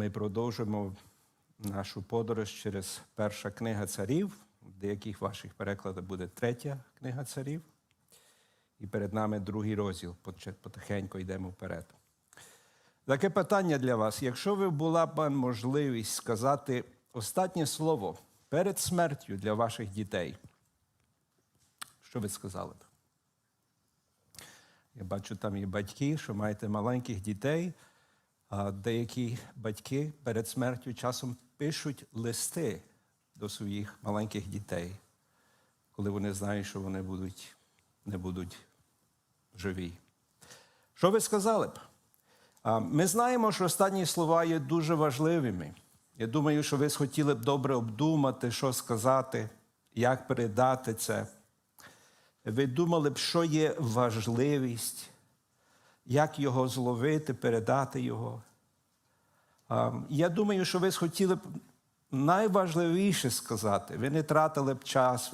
ми продовжуємо нашу подорож через перша книга царів. В деяких ваших перекладах буде третя книга царів. І перед нами другий розділ. Потихеньку йдемо вперед. Таке питання для вас. Якщо ви була б можливість сказати останнє слово перед смертю для ваших дітей, що ви сказали б? Я бачу, там є батьки, що маєте маленьких дітей. Деякі батьки перед смертю часом пишуть листи до своїх маленьких дітей, коли вони знають, що вони будуть, не будуть живі. Що ви сказали б? Ми знаємо, що останні слова є дуже важливими. Я думаю, що ви схотіли б добре обдумати, що сказати, як передати це. Ви думали б, що є важливість, як його зловити, передати його. Я думаю, що ви схотіли б найважливіше сказати. Ви не тратили б час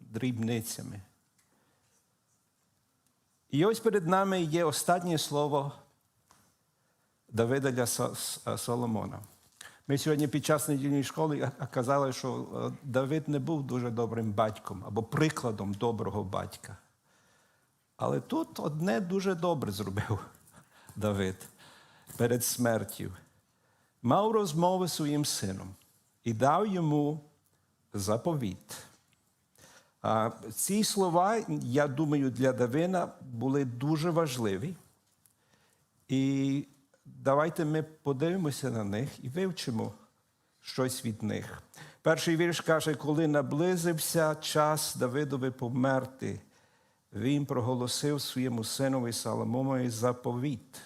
дрібницями. І ось перед нами є останнє слово Давида для Соломона. Ми сьогодні під час недільної школи казали, що е, Давид не був дуже добрим батьком або прикладом доброго батька. Але тут одне дуже добре зробив Давид перед смертю. Мав розмови з своїм сином і дав йому заповіт. А Ці слова, я думаю, для Давина були дуже важливі. І давайте ми подивимося на них і вивчимо щось від них. Перший вірш каже, коли наблизився час Давидові померти, він проголосив своєму синові Соломонові заповіт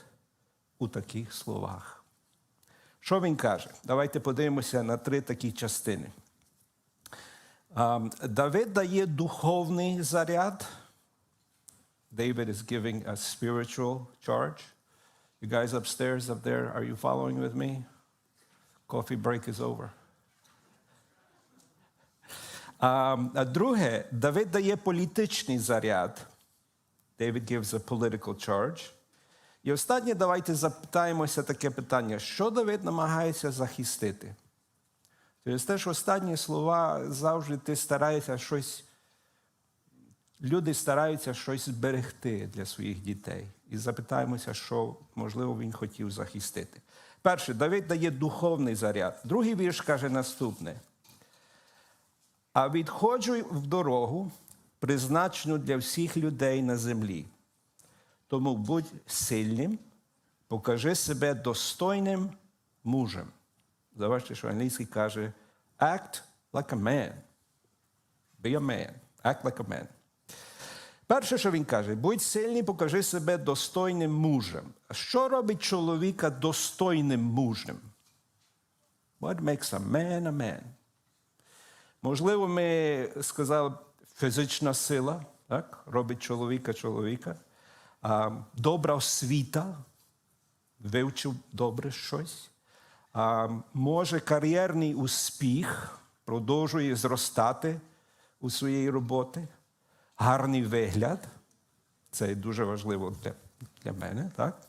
у таких словах. Що він каже? Давайте подивимося на три такі частини. Давид дає духовний заряд. David is giving a spiritual charge. You guys upstairs, up there, are you following with me? Coffee break is over. А, друге, Давид дає політичний заряд. David gives a political charge. І останнє, давайте запитаємося таке питання: що Давид намагається захистити? Через те, що останні слова завжди ти стараєшся щось. Люди стараються щось зберегти для своїх дітей. І запитаємося, що, можливо, він хотів захистити. Перше, Давид дає духовний заряд. Другий вірш каже наступне. А відходжу в дорогу, призначену для всіх людей на землі. Тому будь сильним, покажи себе достойним мужем. Заважте, що англійський каже act like a man. Be a man. Act like a man. Перше, що він каже, будь сильний, покажи себе достойним мужем. Що робить чоловіка достойним мужем? What makes a man a man? Можливо, ми сказали фізична сила, так? робить чоловіка чоловіка. Добра освіта, вивчив добре щось. Може, кар'єрний успіх продовжує зростати у своїй роботі. Гарний вигляд. Це дуже важливо для, для мене, так?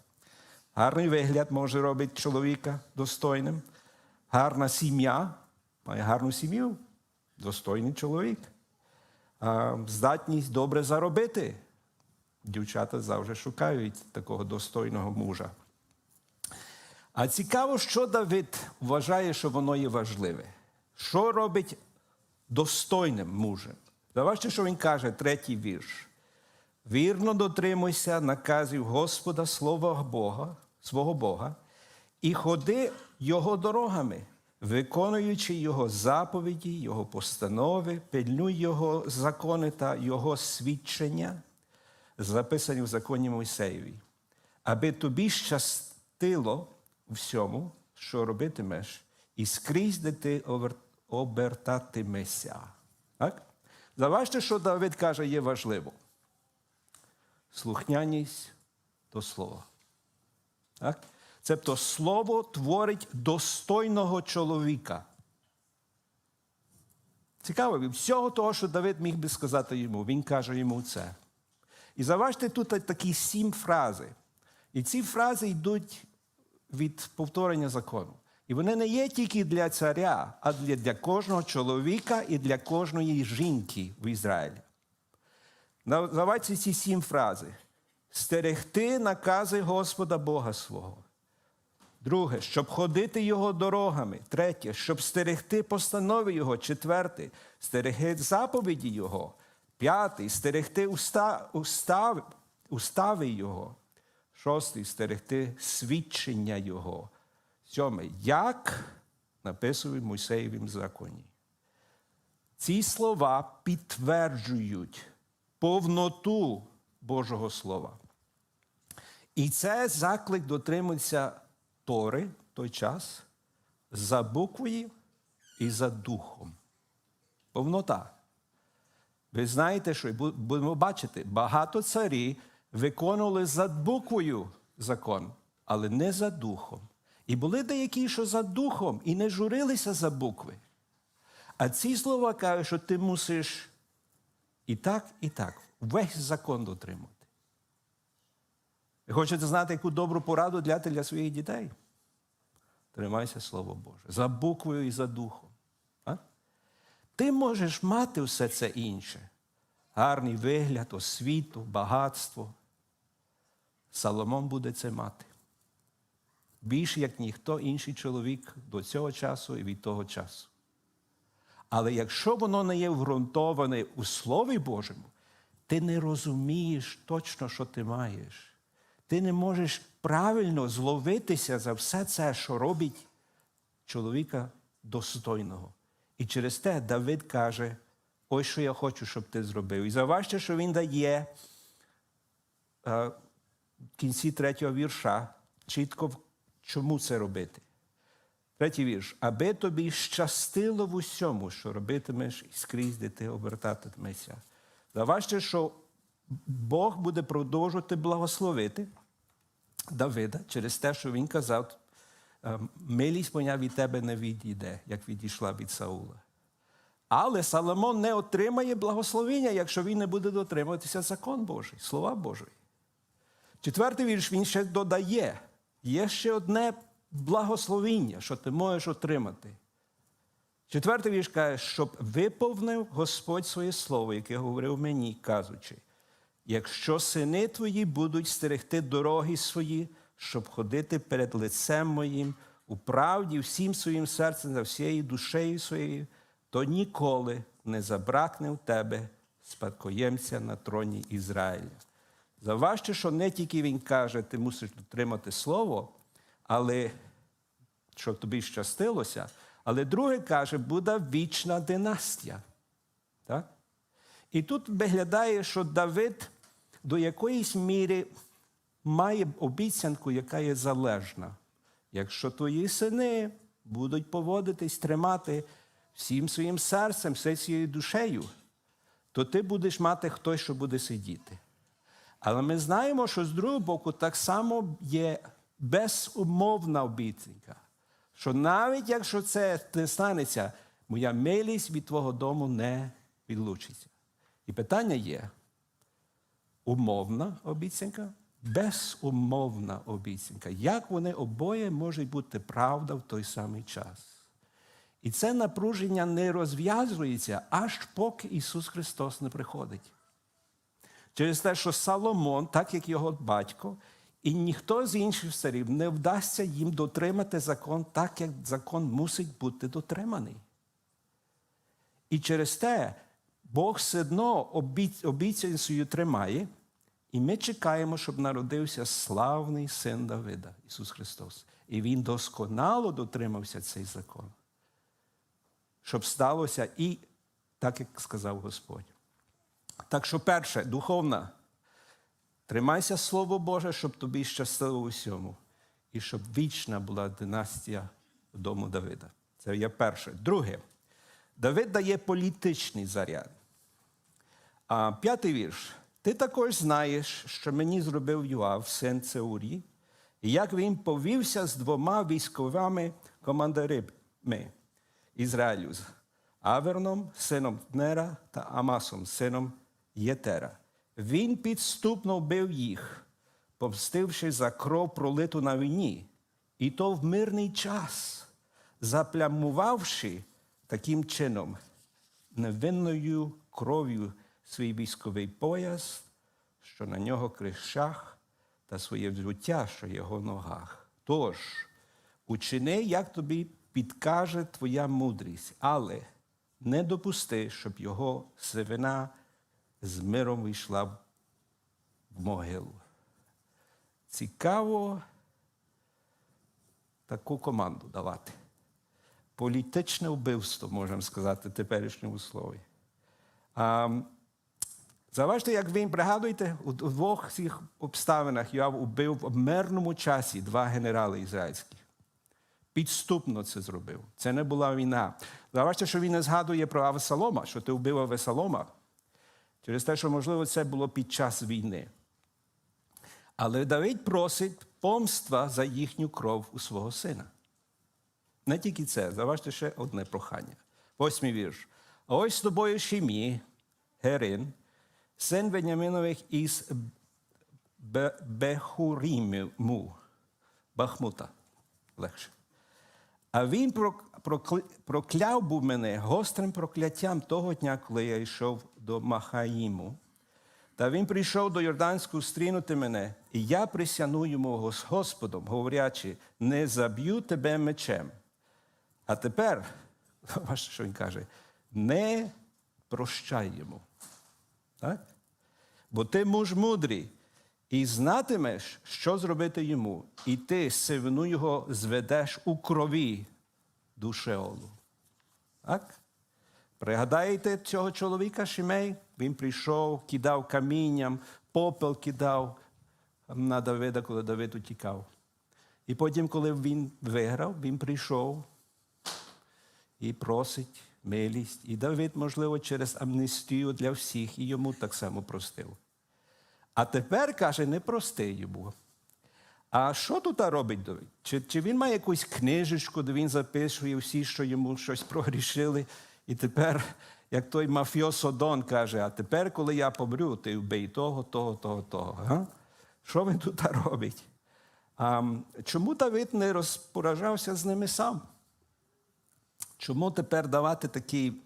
Гарний вигляд може робити чоловіка достойним. Гарна сім'я має гарну сім'ю, достойний чоловік. Здатність добре заробити. Дівчата завжди шукають такого достойного мужа. А цікаво, що Давид вважає, що воно є важливе. Що робить достойним мужем? Давайте, що він каже, третій вірш. Вірно дотримуйся наказів Господа, Слова Бога, свого Бога, і ходи Його дорогами, виконуючи Його заповіді, Його постанови, пильнуй Його закони та Його свідчення, записані в законі Мойсеєві, аби тобі щастило всьому, що робитимеш, і скрізь, де ти обертатимешся. Так? Заважте, що Давид каже, є важливо. Слухняність до слова. Так? Цебто слово творить достойного чоловіка. Цікаво, всього того, що Давид міг би сказати йому, він каже йому це. І заважте тут такі сім фрази. І ці фрази йдуть від повторення закону. І вони не є тільки для царя, а для, для кожного чоловіка і для кожної жінки в Ізраїлі. Давайте ці сім фрази. Стерегти накази Господа Бога свого. Друге, щоб ходити його дорогами. Третє, щоб стерегти постанови Його. Четверте, стерегти заповіді Його. П'ятий, стерегти уста, устав, устави Його. Шостий, стерегти свідчення Його. Сьомий, як написано в Мойсеєвім законі. Ці слова підтверджують повноту Божого Слова. І це заклик дотримуватися Тори той час за буквою і за духом. Повнота. Ви знаєте, що будемо бачити, багато царі виконували за буквою закон, але не за духом. І були деякі, що за духом, і не журилися за букви. А ці слова кажуть, що ти мусиш і так, і так, весь закон дотримувати. Ви хочете знати, яку добру пораду дати для своїх дітей? Тримайся Слово Боже. За буквою і за духом. Ти можеш мати все це інше. Гарний вигляд, освіту, багатство. Соломон буде це мати. Більше, як ніхто інший чоловік до цього часу і від того часу. Але якщо воно не є вґрунтоване у Слові Божому, ти не розумієш точно, що ти маєш. Ти не можеш правильно зловитися за все це, що робить чоловіка достойного. І через те Давид каже: ось що я хочу, щоб ти зробив. І заважте, що він дає е, в кінці третього вірша чітко чому це робити. Третій вірш. Аби тобі щастило в усьому, що робитимеш і скрізь, де ти обертатимешся. Заважте, що Бог буде продовжувати благословити Давида через те, що він казав, «Е, милість моя від тебе не відійде, як відійшла від Саула. Але Соломон не отримає благословення, якщо він не буде дотримуватися закон Божий, слова Божої. Четвертий вірш він ще додає: є ще одне благословіння, що ти можеш отримати. Четвертий вірш каже, щоб виповнив Господь своє слово, яке говорив мені, кажучи, якщо сини твої будуть стерегти дороги свої, щоб ходити перед лицем моїм у правді всім своїм серцем за всією душею своєю, то ніколи не забракне в тебе спадкоємця на троні Ізраїля. Заважте, що не тільки він каже, ти мусиш дотримати слово, але щоб тобі щастилося, але друге каже, буде вічна династія. Так? І тут виглядає, що Давид до якоїсь міри має обіцянку, яка є залежна. Якщо твої сини будуть поводитись, тримати всім своїм серцем, всією душею, то ти будеш мати хтось, що буде сидіти. Але ми знаємо, що з другого боку так само є безумовна обіцянка, що навіть якщо це не станеться, моя милість від твого дому не відлучиться. І питання є: умовна обіцянка, безумовна обіцянка. Як вони обоє можуть бути правда в той самий час? І це напруження не розв'язується, аж поки Ісус Христос не приходить. Через те, що Соломон, так як його батько, і ніхто з інших царів не вдасться їм дотримати закон так, як закон мусить бути дотриманий. І через те Бог все одно обіц- обіцянку свою тримає, і ми чекаємо, щоб народився славний син Давида, Ісус Христос. І Він досконало дотримався цей закон. Щоб сталося і так, як сказав Господь. Так що, перше, духовна, тримайся Слово Боже, щоб тобі щастило в усьому, і щоб вічна була династія дому Давида. Це є перше. Друге, Давид дає політичний заряд. А п'ятий вірш. Ти також знаєш, що мені зробив Юав, син Цеурі, і як він повівся з двома військовими командирами Ізраїлю з Аверном, сином Нера та Амасом, сином Єтера. Він підступно вбив їх, помстивши за кров пролиту на війні, І то в мирний час, заплямувавши таким чином невинною кров'ю свій військовий пояс, що на нього кришах, та своє взуття, що його ногах. Тож, учини, як тобі підкаже твоя мудрість, але не допусти, щоб його сивина з миром вийшла в могилу. Цікаво таку команду давати. Політичне вбивство, можемо сказати, теперішньому слові. А, Заважте, як ви пригадуєте, у двох цих обставинах Йоав убив в мирному часі два генерали ізраїльські. Підступно це зробив. Це не була війна. Заважте, що він не згадує про Авесалома, що ти вбив Авесалома, через те, що, можливо, це було під час війни. Але Давид просить помства за їхню кров у свого сина. Не тільки це, заважте ще одне прохання. Восьмий вірш. Ось з тобою Шимі, Герин, син Веняменових із Бе- Бехуріму, Бахмута. Легше. А він прокляв був мене гострим прокляттям того дня, коли я йшов до Махаїму. Та він прийшов до Йорданську стрінути мене, і я присягну йому гос- Господом, говорячи, не заб'ю тебе мечем. А тепер, що він каже, не прощай йому. Так? Бо ти муж мудрий, і знатимеш, що зробити йому, і ти сивину його зведеш у крові до Шеолу. Так? Пригадаєте цього чоловіка Шимей? Він прийшов, кидав камінням, попел кидав на Давида, коли Давид утікав. І потім, коли він виграв, він прийшов і просить милість. І Давид, можливо, через амністію для всіх і йому так само простив. А тепер каже, не прости йому. А що тут робить Давид? Чи, чи він має якусь книжечку, де він записує всі, що йому щось прогрішили, і тепер, як той мафіосо Дон каже, а тепер, коли я помрю, ти вбий того, того, того, того. Га? Що він тут робить? А, чому Давид не розпоражався з ними сам? Чому тепер давати такий,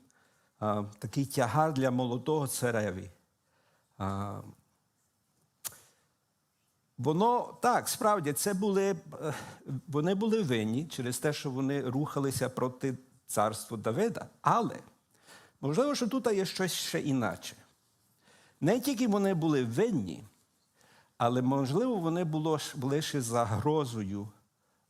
а, такий тягар для молодого цареві? А, Воно так, справді, це були, е, вони були винні через те, що вони рухалися проти царства Давида. Але можливо, що тут є щось ще іначе. Не тільки вони були винні, але можливо, вони були ще загрозою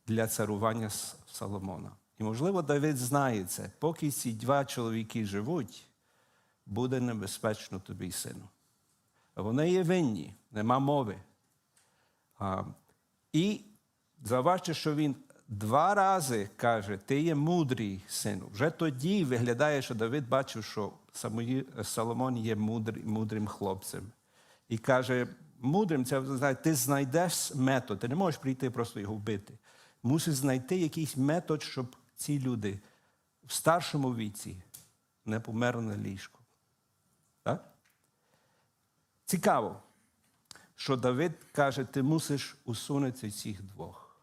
для царування Соломона. І, можливо, Давид знає це, поки ці два чоловіки живуть, буде небезпечно тобі, сину. Вони є винні, нема мови. А, і заважте, що він два рази каже: Ти є мудрий сину. Вже тоді виглядає, що Давид бачив, що Соломон є мудрий, мудрим хлопцем. І каже: мудрим, це ти знайдеш метод. Ти не можеш прийти просто його вбити. Мусиш знайти якийсь метод, щоб ці люди в старшому віці не померли на ліжку. Так? Цікаво що Давид каже, ти мусиш усунути цих двох.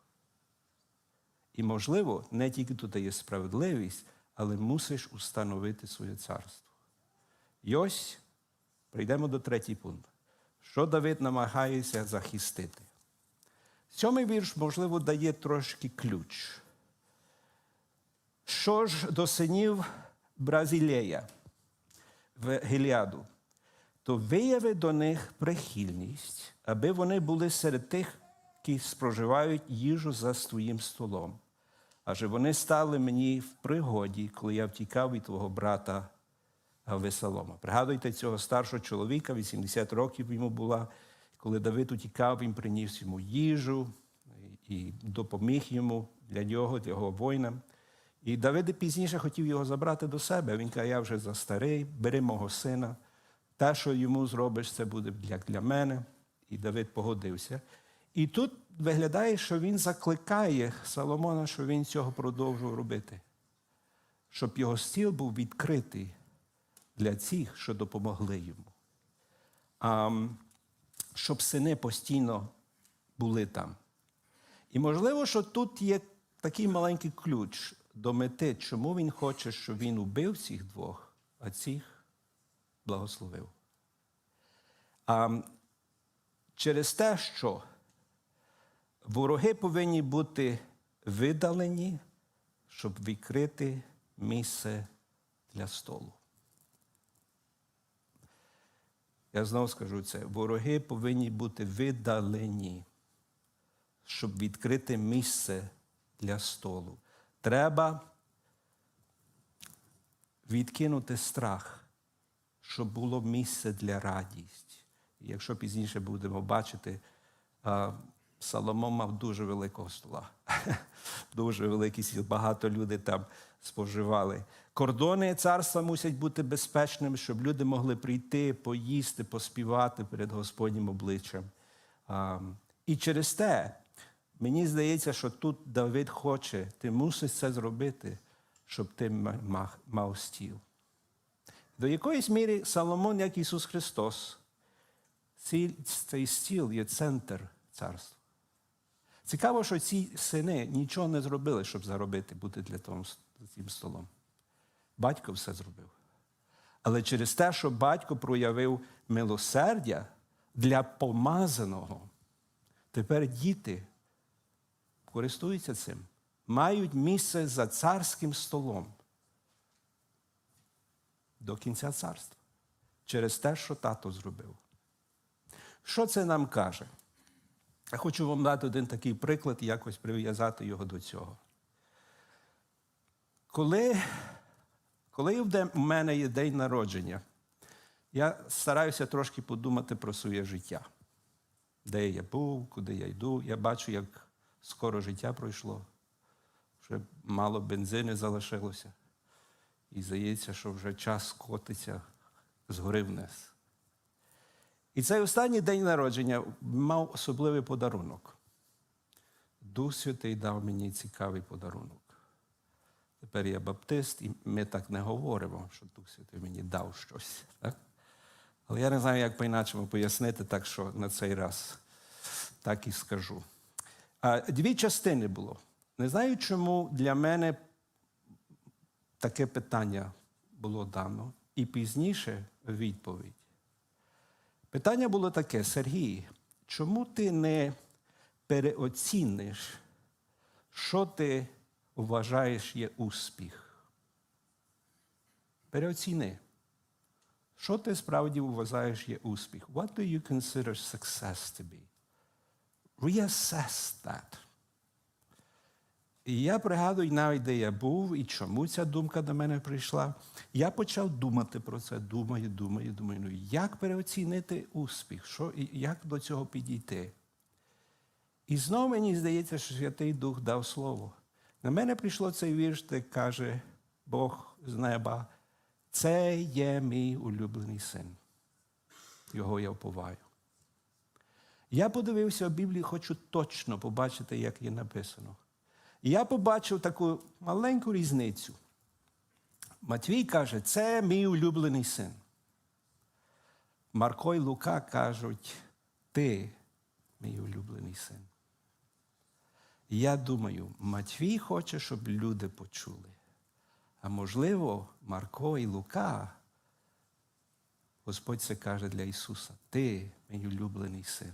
І, можливо, не тільки тут є справедливість, але мусиш установити своє царство. І ось прийдемо до третій пункт. Що Давид намагається захистити? Сьомий вірш, можливо, дає трошки ключ. Що ж до синів Бразилея в Гіліаду? то вияви до них прихильність, аби вони були серед тих, які споживають їжу за своїм столом. Адже вони стали мені в пригоді, коли я втікав від твого брата Весолома. Пригадуйте цього старшого чоловіка, 80 років йому була. Коли Давид утікав, він приніс йому їжу і допоміг йому для нього, для його воїнам. І Давид пізніше хотів його забрати до себе. Він каже, я вже застарий, бери мого сина. Те, що йому зробиш, це буде як для мене. І Давид погодився. І тут виглядає, що він закликає Соломона, що він цього продовжував робити, щоб його стіл був відкритий для цих, що допомогли йому. А, щоб сини постійно були там. І можливо, що тут є такий маленький ключ до мети, чому він хоче, щоб він убив цих двох, а цих благословив. А, через те, що вороги повинні бути видалені, щоб відкрити місце для столу. Я знову скажу це: вороги повинні бути видалені, щоб відкрити місце для столу. Треба відкинути страх, щоб було місце для радість. Якщо пізніше будемо бачити, Соломон мав дуже великого стола. дуже великий стіл, багато людей там споживали. Кордони царства мусять бути безпечними, щоб люди могли прийти, поїсти, поспівати перед Господнім обличчям. І через те, мені здається, що тут Давид хоче, ти мусиш це зробити, щоб ти мав, стіл. До якоїсь міри Соломон, як Ісус Христос, цей стіл є центр царства. Цікаво, що ці сини нічого не зробили, щоб заробити, бути для того цим столом. Батько все зробив. Але через те, що батько проявив милосердя для помазаного, тепер діти користуються цим, мають місце за царським столом до кінця царства. Через те, що тато зробив. Що це нам каже? Я хочу вам дати один такий приклад і якось прив'язати його до цього. Коли, коли в мене є день народження, я стараюся трошки подумати про своє життя. Де я був, куди я йду. Я бачу, як скоро життя пройшло, вже мало бензини залишилося. І здається, що вже час котиться згори вниз. І цей останній день народження мав особливий подарунок. Дух Святий дав мені цікавий подарунок. Тепер я баптист, і ми так не говоримо, що Дух Святий мені дав щось. Так? Але я не знаю, як по-іначому пояснити, так що на цей раз так і скажу. Дві частини було. Не знаю, чому для мене таке питання було дано, і пізніше відповідь. Питання було таке: Сергій, чому ти не переоціниш, що ти вважаєш є успіх? Переоціни. Що ти справді вважаєш є успіх? What do you consider success to be? Reassess that. І я пригадую навіть, де я був і чому ця думка до мене прийшла. Я почав думати про це, думаю, думаю, думаю, ну як переоцінити успіх, що, як до цього підійти. І знову мені здається, що Святий Дух дав слово. На мене прийшло цей вірш, де каже Бог з неба, це є мій улюблений син. Його я вповаю. Я подивився в Біблії, хочу точно побачити, як є написано. Я побачив таку маленьку різницю. Матвій каже, це мій улюблений син. Марко і Лука кажуть, ти мій улюблений син. Я думаю, Матвій хоче, щоб люди почули. А можливо, Марко і Лука, Господь це каже для Ісуса, ти мій улюблений син.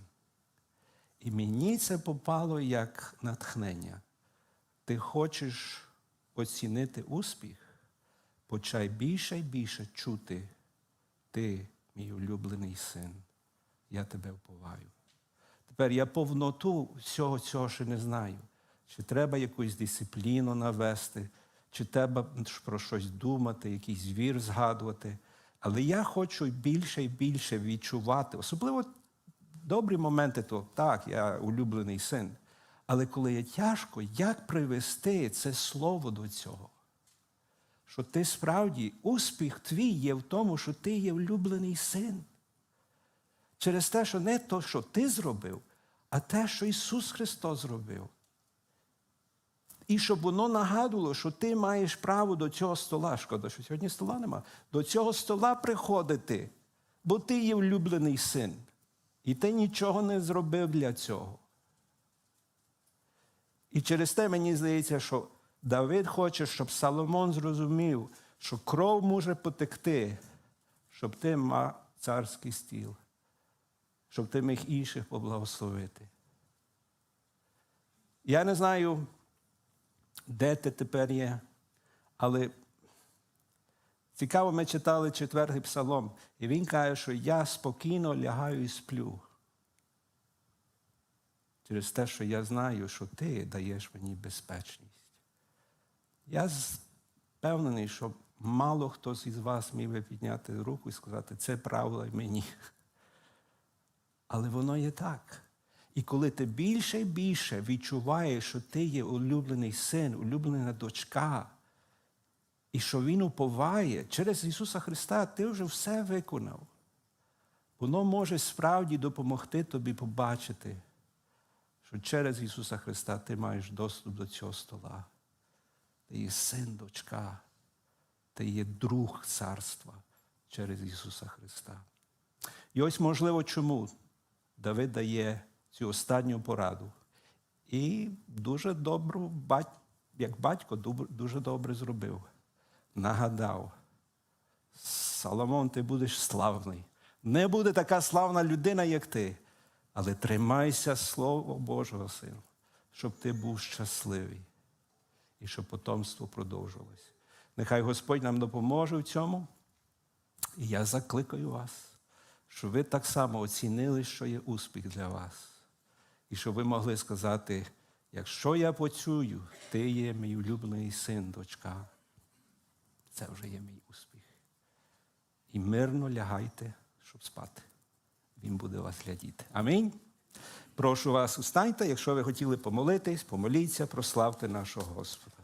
І мені це попало як натхнення. Ти хочеш оцінити успіх, почай більше і більше чути, ти, мій улюблений син, я тебе вповаю. Тепер я повноту всього цього ще не знаю. Чи треба якусь дисципліну навести, чи треба про щось думати, якийсь вір згадувати. Але я хочу більше і більше відчувати, особливо добрі моменти, то так, я улюблений син. Але коли є тяжко, як привести це слово до цього? Що ти справді успіх твій є в тому, що ти є улюблений син. Через те, що не то, що ти зробив, а те, що Ісус Христос зробив. І щоб воно нагадувало, що ти маєш право до цього стола. Шкода, що сьогодні стола нема. До цього стола приходити, бо ти є улюблений син. І ти нічого не зробив для цього. І через те мені здається, що Давид хоче, щоб Соломон зрозумів, що кров може потекти, щоб ти мав царський стіл, щоб ти міг інших поблагословити. Я не знаю, де ти тепер є, але цікаво, ми читали четвертий псалом, і він каже, що я спокійно лягаю і сплю. Через те, що я знаю, що ти даєш мені безпечність. Я впевнений, що мало хтось із вас міг би підняти руку і сказати, це правда мені. Але воно є так. І коли ти більше і більше відчуваєш, що ти є улюблений син, улюблена дочка, і що Він уповає через Ісуса Христа, ти вже все виконав. Воно може справді допомогти тобі побачити, що через Ісуса Христа ти маєш доступ до цього стола. Ти є син, дочка, ти є друг царства через Ісуса Христа. І ось можливо чому Давид дає цю останню пораду. І дуже добру, як батько, дуже добре зробив. Нагадав, Соломон, ти будеш славний. Не буде така славна людина, як ти, але тримайся Слова Божого, сину, щоб ти був щасливий і щоб потомство продовжувалось. Нехай Господь нам допоможе в цьому. І я закликаю вас, щоб ви так само оцінили, що є успіх для вас. І щоб ви могли сказати, якщо я почую, ти є мій улюблений син, дочка, це вже є мій успіх. І мирно лягайте, щоб спати. Він буде вас глядіти. Амінь. Прошу вас, устаньте, якщо ви хотіли помолитись, помоліться, прославте нашого Господа.